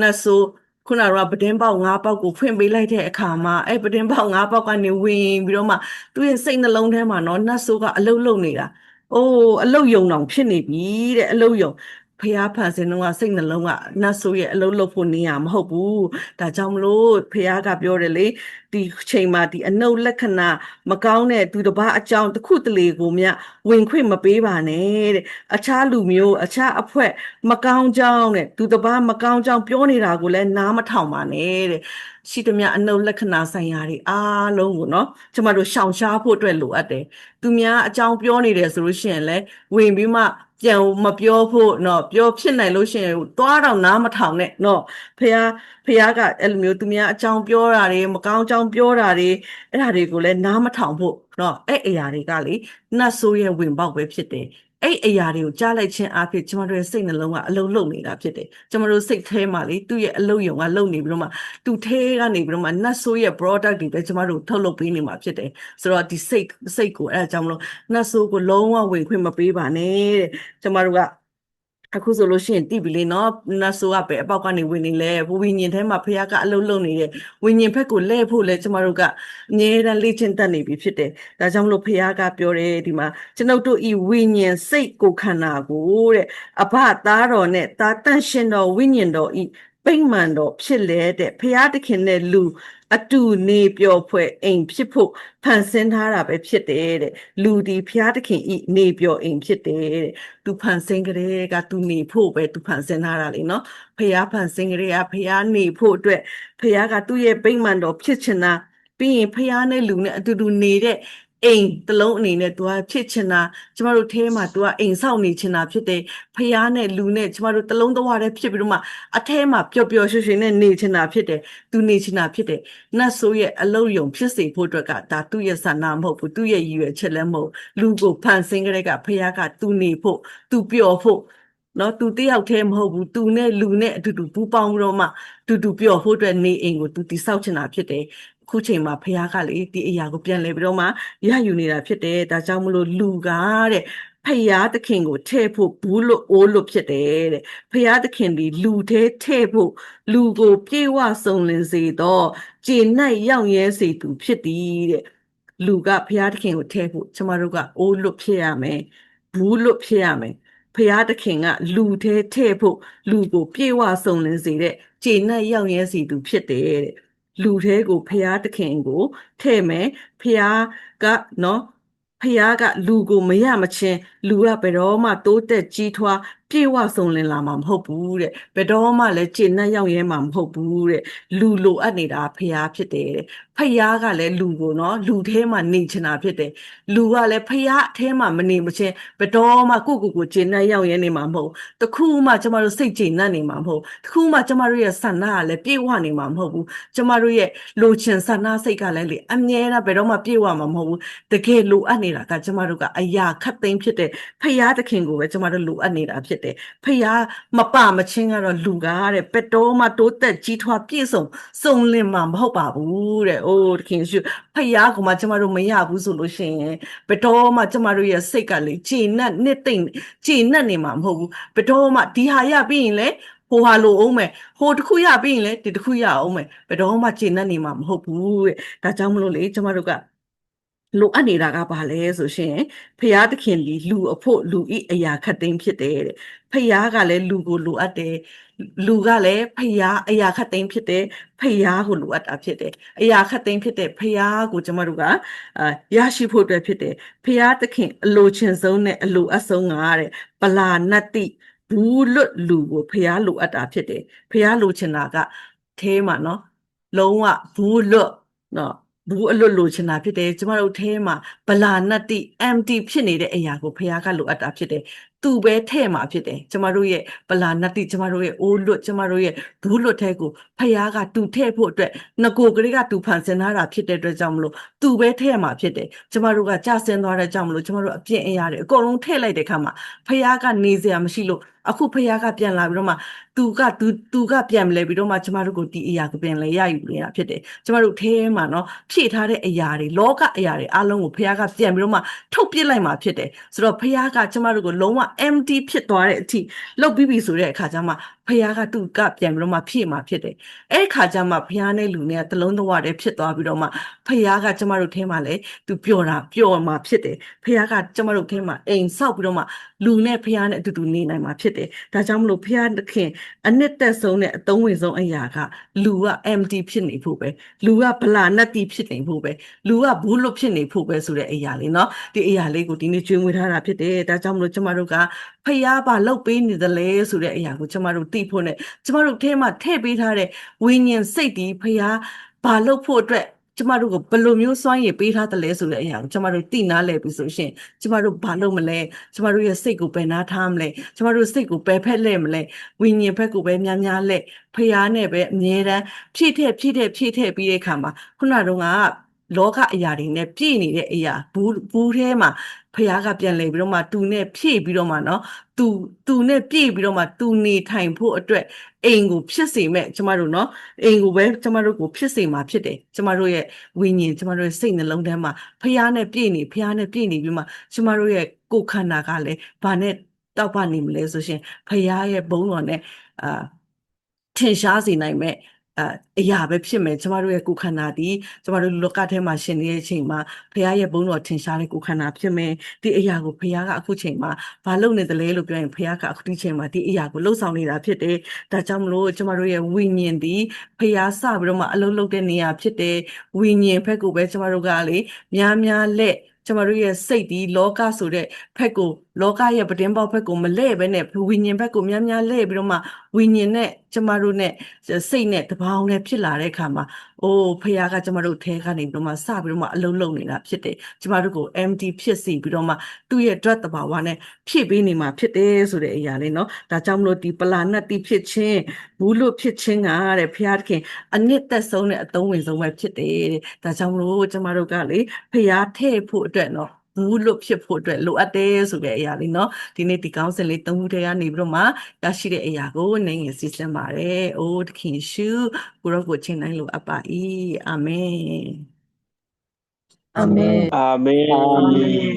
နတ်ဆိုးခုနကပဒင်းပေါက်၅ပေါက်ကိုဖွင့်ပေးလိုက်တဲ့အခါမှာအဲ့ပဒင်းပေါက်၅ပေါက်ကနေဝင်ပြီးတော့မှသူ့ရဲ့စိတ်နှလုံးထဲမှာနော်နတ်ဆိုးကအလုတ်လုံနေတာ။အိုးအလုတ်ယုံတောင်ဖြစ်နေပြီတဲ့အလုတ်ယုံ ဖះဖန်ဆင်းတော့ကစိတ်နှလုံးကနတ်ဆိုးရဲ့အလုံးလုံးဖို့နေရမဟုတ်ဘူးဒါကြောင့်မလို့ဖះကပြောတယ်လေဒီချိန်မှာဒီအနုလက္ခဏာမကောင်းတဲ့သူတစ်ပါးအကြောင်းတစ်ခုတလေကိုမြဝင်ခွင့်မပေးပါနဲ့တဲ့အခြားလူမျိုးအခြားအဖွဲ့မကောင်းကြောင်းတဲ့သူတစ်ပါးမကောင်းကြောင်းပြောနေတာကိုလည်းနားမထောင်ပါနဲ့တဲ့ရှိသမျှအနုလက္ခဏာဆိုင်ရာတွေအားလုံးကိုနော်ကျမတို့ရှောင်ရှားဖို့အတွက်လိုအပ်တယ်သူများအကြောင်းပြောနေတယ်ဆိုလို့ရှိရင်လည်းဝင်ပြီးမှ ပြန်မပြောဖို့เนาะပြောဖြစ်နိုင်လို့ရှိရင်သွားတော့နားမထောင်နဲ့เนาะဖះဖះကအဲ့လိုမျိုးသူများအကြောင်းပြောတာတွေမကောင်းအကြောင်းပြောတာတွေအဲ့ဒါတွေကိုလည်းနားမထောင်ဖို့เนาะအဲ့အရာတွေကလေနတ်ဆိုးရဲ့ဝင်ပေါက်ပဲဖြစ်တယ် အဲ့အရာတွေကိုကြားလိုက်ခြင်းအဖြစ်ကျမတို့ရဲ့စိတ်နှလုံးကအလုံးလုံးနေတာဖြစ်တယ်ကျမတို့စိတ်ထဲမှာလေသူ့ရဲ့အလုံးယုံကလုံနေပြီးတော့မှသူထဲကနေပြီးတော့မှနတ်ဆိုးရဲ့ product တွေပဲကျမတို့ထုတ်လုပ်ပေးနေမှာဖြစ်တယ်ဆိုတော့ဒီစိတ်စိတ်ကိုအဲ့ဒါကြောင့်မလို့နတ်ဆိုးကိုလုံးဝဝင်ခွင့်မပေးပါနဲ့တဲ့ကျမတို့က အခုဆိုလို့ရှိရင်တိပြီလေနော်နတ်ဆိုးကပဲအပေါက်ကနေဝင်နေလဲဘဝိညာဉ်ထဲမှာဖခင်ကအလုံးလုံးနေတဲ့ဝိညာဉ်ဘက်ကိုလဲဖို့လဲကျမတို့ကအငြင်းတမ်းလေ့ကျင့်တတ်နေပြီဖြစ်တယ်ဒါကြောင့်မလို့ဖခင်ကပြောတယ်ဒီမှာကျွန်ုပ်တို့ဤဝိညာဉ်စိတ်ကိုခန္ဓာကိုတဲ့အဘသားတော်နဲ့တာတန့်ရှင်တော်ဝိညာဉ်တော်ဤပိမ့်မှန်တော်ဖြစ်လေတဲ့ဖခင်တခင်နဲ့လူအတူနေပျော်ဖွဲ့အိမ်ဖြစ်ဖို့ဖန်ဆင်းထားတာပဲဖြစ်တယ်တဲ့လူဒီဖျားသခင်ဤနေပျော်အိမ်ဖြစ်တယ်တဲ့သူဖန်ဆင်းကြတဲ့ကသူနေဖို့ပဲသူဖန်ဆင်းထားတာလေနော်ဖျားဖန်ဆင်းကြတဲ့ကဖျားနေဖို့အတွက်ဖျားကသူ့ရဲ့ဗိမာန်တော်ဖြစ်ချင်တာပြီးရင်ဖျားနဲ့လူနဲ့အတူတူနေတဲ့ အိမ်တစ်လုံးအနေနဲ့ तू ဖြစ်ချင်တာကျမတို့ထဲမှာ तू အိမ်ဆောက်နေချင်တာဖြစ်တယ်ဖះနဲ့လူနဲ့ကျမတို့တစ်လုံးတစ်ဝါတည်းဖြစ်ပြီးတော့မှအထဲမှာပျော်ပျော်ရွှင်ရွှင်နဲ့နေချင်တာဖြစ်တယ် तू နေချင်တာဖြစ်တယ်နတ်ဆိုးရဲ့အလုံးယုံဖြစ်စေဖို့အတွက်ကဒါသူ့ရဲ့ဆန္ဒမဟုတ်ဘူးသူ့ရဲ့ရည်ရွယ်ချက်လည်းမဟုတ်လူကိုဖန်ဆင်းကြတဲ့ကဖះက तू နေဖို့ तू ပျော်ဖို့နော်သူတယောက်တည်းမဟုတ်ဘူးသူနဲ့လူနဲ့အတူတူပူးပေါင်းပြီးတော့မှတူတူပျော်ဖို့အတွက်နေအိမ်ကိုသူတိဆောက်ချင်တာဖြစ်တယ် ခုချိန်မှာဖះကလေဒီအရာကိုပြန်လဲပြီးတော့မှရယူနေတာဖြစ်တယ်ဒါကြောင့်မလို့လူကတဲ့ဖယားသခင်ကိုထဲ့ဖို့ဘူးလို့အိုးလို့ဖြစ်တယ်တဲ့ဖယားသခင်ဒီလူသေးထဲ့ဖို့လူကိုပြေဝစုံလင်စေတော့ကျေနပ်ရောက်ရဲစေသူဖြစ်သည်တဲ့လူကဖယားသခင်ကိုထဲ့ဖို့ကျမတို့ကအိုးလို့ဖြစ်ရမယ်ဘူးလို့ဖြစ်ရမယ်ဖယားသခင်ကလူသေးထဲ့ဖို့လူကိုပြေဝစုံလင်စေတဲ့ကျေနပ်ရောက်ရဲစေသူဖြစ်တယ်တဲ့ လူသေးကိုဖယားသခင်ကိုထဲ့မယ်ဖယားကနော်ဖယားကလူကိုမရမချင်းလူကဘယ်တော့မှတိုးတက်ကြီးထွားပြေဝဆုံးလင်လာမှာမဟုတ်ဘူးတဲ့ဘယ်တော့မှလည်းခြေနှက်ရောက်ရဲမှာမဟုတ်ဘူးတဲ့လူလိုအပ်နေတာဖယားဖြစ်တယ်တဲ့ဖယားကလည်းလူကိုနော်လူထဲမှာနေချင်တာဖြစ်တယ်လူကလည်းဖယားအထဲမှာမနေမချင်းဘယ်တော့မှကိုကိုကိုခြေနှက်ရောက်ရဲနေမှာမဟုတ်တခုမှကျမတို့စိတ်ခြေနှက်နေမှာမဟုတ်တခုမှကျမတို့ရဲ့ဆန္ဒကလည်းပြေဝနေမှာမဟုတ်ဘူးကျမတို့ရဲ့လိုချင်ဆန္ဒစိတ်ကလည်းလေအမြဲတမ်းဘယ်တော့မှပြေဝမှာမဟုတ်ဘူးတကယ်လိုအပ်နေတာကကျမတို့ကအရာခတ်သိမ်းဖြစ်တဲ့ဖယားသခင်ကိုပဲကျမတို့လိုအပ်နေတာဖြစ်တယ်ဖယားမပမချင်းကတော့လူကားတဲ့ပက်တော်မှတိုးတက်ကြီးထွားပြည့်စုံစုံလင်မှာမဟုတ်ပါဘူးတဲ့အိုးသခင်ရှုဖယားကမှကျမတို့မရဘူးဆိုလို့ရှိရင်ပက်တော်မှကျမတို့ရဲ့စိတ်ကလေခြေနဲ့နှစ်သိမ့်ခြေနဲ့နေမှာမဟုတ်ဘူးပက်တော်မှဒီဟာရပြီးရင်လေဟိုဟာလိုအောင်မယ်ဟိုတစ်ခုရပြီးရင်လေဒီတစ်ခုရအောင်မယ်ဘယ်တော့မှခြေနဲ့နေမှာမဟုတ်ဘူးတဲ့ဒါကြောင့်မလို့လေကျမတို့က လိုအပ်နေတာကဘာလဲဆိုရှင်ဖရာသခင်ဒီလူအဖို့လူဤအရာခတ်သိမ်းဖြစ်တယ်တဲ့ဖရာကလည်းလူကိုလိုအပ်တယ်လူကလည်းဖရာအရာခတ်သိမ်းဖြစ်တယ်ဖရာကိုလိုအပ်တာဖြစ်တယ်အရာခတ်သိမ်းဖြစ်တဲ့ဖရာကိုကျမတို့ကအာရရှိဖို့အတွက်ဖြစ်တယ်ဖရာသခင်အလိုချင်ဆုံးနဲ့အလိုအပ်ဆုံးကတဲ့ပလာနတ္တိဘူးလွတ်လူကိုဖရာလိုအပ်တာဖြစ်တယ်ဖရာလိုချင်တာကအဲမှာနော်လုံးဝဘူးလွတ်နော် ဘူးအလွတ်လိုချင်တာဖြစ်တယ်ကျမတို့ထဲမှာဗလာနတ္တိ empty ဖြစ်နေတဲ့အရာကိုဖခင်ကလိုအပ်တာဖြစ်တယ် သူပဲထဲ့မှာဖြစ်တယ်ကျမတို့ရဲ့ပလာနတိကျမတို့ရဲ့အိုးလွတ်ကျမတို့ရဲ့ဒူးလွတ်ထဲကိုဖယားကသူထဲ့ဖို့အတွက်ငကိုကလေးကသူဖန်ဆင်းထားတာဖြစ်တဲ့အတွက်ကြောင့်မလို့သူပဲထဲ့မှာဖြစ်တယ်ကျမတို့ကကြဆင်းသွားတဲ့ကြောင့်မလို့ကျမတို့အပြင်းအရာတွေအကုန်လုံးထဲ့လိုက်တဲ့ခါမှာဖယားကနေစရာမရှိလို့အခုဖယားကပြန်လာပြီးတော့မှသူကသူသူကပြန်မလဲပြီးတော့မှကျမတို့ကိုဒီအရာကပြန်လဲရယူနေတာဖြစ်တယ်ကျမတို့ထဲမှာနော်ဖြည့်ထားတဲ့အရာတွေလောကအရာတွေအလုံးကိုဖယားကပြန်ပြီးတော့မှထုတ်ပစ်လိုက်မှာဖြစ်တယ်ဆိုတော့ဖယားကကျမတို့ကိုလုံးဝ empty ဖြစ်သွားတဲ့အထိလောက်ပြီးပြီဆိုတဲ့အခါကျမှ ဖခင်ကသူကပြန်ပြီးတော့မှဖြည့်မှာဖြစ်တယ်အဲ့ဒီခါကျမှဖခင်နဲ့လူနဲ့တလုံးသဝတည်းဖြစ်သွားပြီးတော့မှဖခင်ကကျမတို့ထဲမှာလေသူပျော်တာပျော်မှာဖြစ်တယ်ဖခင်ကကျမတို့ထဲမှာအိမ်ဆောက်ပြီးတော့မှလူနဲ့ဖခင်နဲ့အတူတူနေနိုင်မှာဖြစ်တယ်ဒါကြောင့်မလို့ဖခင်သခင်အနှစ်သက်ဆုံးနဲ့အသုံးဝင်ဆုံးအရာကလူက empty ဖြစ်နေဖို့ပဲလူကဗလာနတ်တိဖြစ်နေဖို့ပဲလူကဘူးလွတ်ဖြစ်နေဖို့ပဲဆိုတဲ့အရာလေးเนาะဒီအရာလေးကိုဒီနေ့ကျွေးမွေးထားတာဖြစ်တယ်ဒါကြောင့်မလို့ကျမတို့ကဖခင်ဘာလုပ်ပေးနေသလဲဆိုတဲ့အရာကိုကျမတို့သိ ိဖို့နဲ့ကျမတို့ထဲမှာထည့်ပေးထားတဲ့ဝိညာဉ်စိတ်ဒီဖခင်ဘာလုပ်ဖို့အတွက်ကျမတို့ကိုဘယ်လိုမျိုးစွမ်းရည်ပေးထားသလဲဆိုတဲ့အရာကိုကျမတို့သိနာလဲပြီဆိုရှင်ကျမတို့ဘာလုပ်မလဲကျမတို့ရဲ့စိတ်ကိုပယ်နာထားမလဲကျမတို့စိတ်ကိုပယ်ဖက်လဲမလဲဝိညာဉ်ဘက်ကိုပဲများများလဲဖခင်နဲ့ပဲအမြဲတမ်းဖြည့်ထည့်ဖြည့်ထည့်ဖြည့်ထည့်ပြီးတဲ့အခါမှာခုနတုန်းက လောကအရာတွေနဲ့ပြည့်နေတဲ့အရာဘူးဘူးထဲမှာဖခင်ကပြန်လဲပြီးတော့မှသူနဲ့ဖြည့်ပြီးတော့မှနော်သူသူနဲ့ပြည့်ပြီးတော့မှသူနေထိုင်ဖို့အတွက်အိမ်ကိုဖြစ်စေမဲ့ကျမတို့နော်အိမ်ကိုပဲကျမတို့ကိုဖြစ်စေမှာဖြစ်တယ်ကျမတို့ရဲ့ဝိညာဉ်ကျမတို့ရဲ့စိတ်နှလုံးထဲမှာဖခင်နဲ့ပြည့်နေဖခင်နဲ့ပြည့်နေပြီးမှကျမတို့ရဲ့ကိုယ်ခန္ဓာကလည်းဘာနဲ့တောက်ပနေမလဲဆိုရှင်ဖခင်ရဲ့ဘုန်းတော်နဲ့အာထင်ရှားစေနိုင်မဲ့ အာအရာပဲဖြစ်မယ်ကျမတို့ရဲ့ကိုယ်ခန္ဓာဒီကျမတို့လောကထဲမှာရှင်နေတဲ့အချိန်မှာဖះရဲ့ဘုံတော်ထင်ရှားတဲ့ကိုယ်ခန္ဓာဖြစ်မယ်ဒီအရာကိုဖះကအခုချိန်မှာဘာလုပ်နေသလဲလို့ပြောရင်ဖះကအခုဒီချိန်မှာဒီအရာကိုလှုပ်ဆောင်နေတာဖြစ်တယ်ဒါကြောင့်မလို့ကျမတို့ရဲ့ဝိညာဉ်ဒီဖះစပြီးတော့မှအလုံးလုံးတဲ့နေရာဖြစ်တယ်ဝိညာဉ်ဘက်ကိုပဲကျမတို့ကလေများများလက်ကျမတို့ရဲ့စိတ်ဒီလောကဆိုတဲ့ဘက်ကို လောကရဲ့ပတင်းပေါက်ဘက်ကိုမလဲ့ပဲနဲ့ဝိညာဉ်ဘက်ကိုများများလဲ့ပြီးတော့မှဝိညာဉ်နဲ့ကျမတို့နဲ့စိတ်နဲ့တပေါင်းနဲ့ဖြစ်လာတဲ့အခါမှာအိုးဖခင်ကကျမတို့ထဲကနေပြီးတော့မှစပြီးတော့မှအလုံးလုံးနေတာဖြစ်တယ်ကျမတို့ကို empty ဖြစ်စီပြီးတော့မှသူ့ရဲ့ drug တဘာဝနဲ့ဖြည့်ပေးနေမှာဖြစ်တယ်ဆိုတဲ့အရာလေးเนาะဒါကြောင့်မလို့ဒီပလာနတ်တိဖြစ်ခြင်းဘူးလို့ဖြစ်ခြင်းကတဲ့ဖခင်တခင်အနှစ်သက်ဆုံးနဲ့အသုံးဝင်ဆုံးပဲဖြစ်တယ်တဲ့ဒါကြောင့်မလို့ကျမတို့ကလေဖခင်ထဲ့ဖို့အတွက်เนาะ ဘူးလို့ဖြစ်ဖို့အတွက်လိုအပ်တယ်ဆိုတဲ့အရာလေးเนาะဒီနေ့ဒီကောင်းစင်လေးသုံးခုတည်းကနေပြီးတော့မှရရှိတဲ့အရာကိုနိုင်ငယ်စီစဉ်ပါတယ်။အိုးတခင်ရှုကိုရောကိုချိန်တိုင်းလိုအပ်ပါ၏အာမင် အာမင် အာမင်